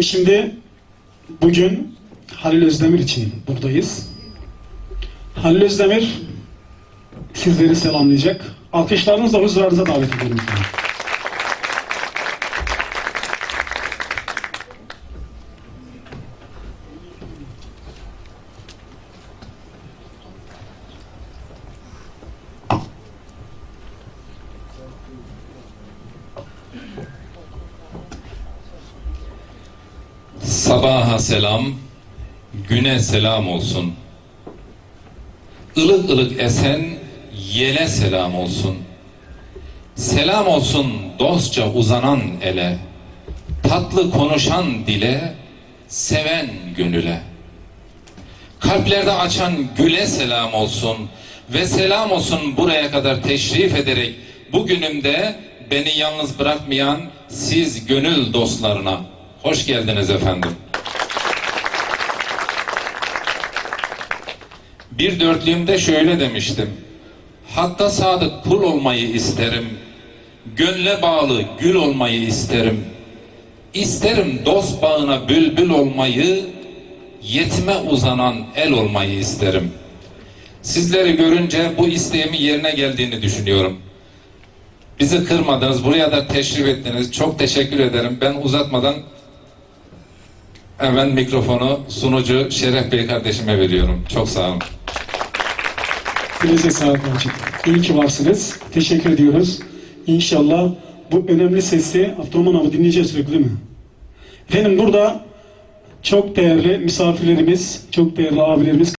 Şimdi bugün Halil Özdemir için buradayız. Halil Özdemir sizleri selamlayacak. Alkışlarınızla huzurlarınıza davet ediyorum. efendim. Sabaha selam, güne selam olsun. Ilık ılık esen yele selam olsun. Selam olsun dostça uzanan ele, tatlı konuşan dile, seven gönüle. Kalplerde açan güle selam olsun ve selam olsun buraya kadar teşrif ederek bugünümde beni yalnız bırakmayan siz gönül dostlarına hoş geldiniz efendim. Bir dörtlüğümde şöyle demiştim. Hakka sadık kul olmayı isterim. Gönle bağlı gül olmayı isterim. İsterim dost bağına bülbül olmayı, yetime uzanan el olmayı isterim. Sizleri görünce bu isteğimin yerine geldiğini düşünüyorum. Bizi kırmadınız, buraya da teşrif ettiniz. Çok teşekkür ederim. Ben uzatmadan hemen mikrofonu sunucu Şeref Bey kardeşime veriyorum. Çok sağ olun. Elinize sağlık gerçekten. İyi ki varsınız. Teşekkür ediyoruz. İnşallah bu önemli sesi Abdurrahman abi dinleyeceğiz sürekli değil mi? Efendim burada çok değerli misafirlerimiz, çok değerli abilerimiz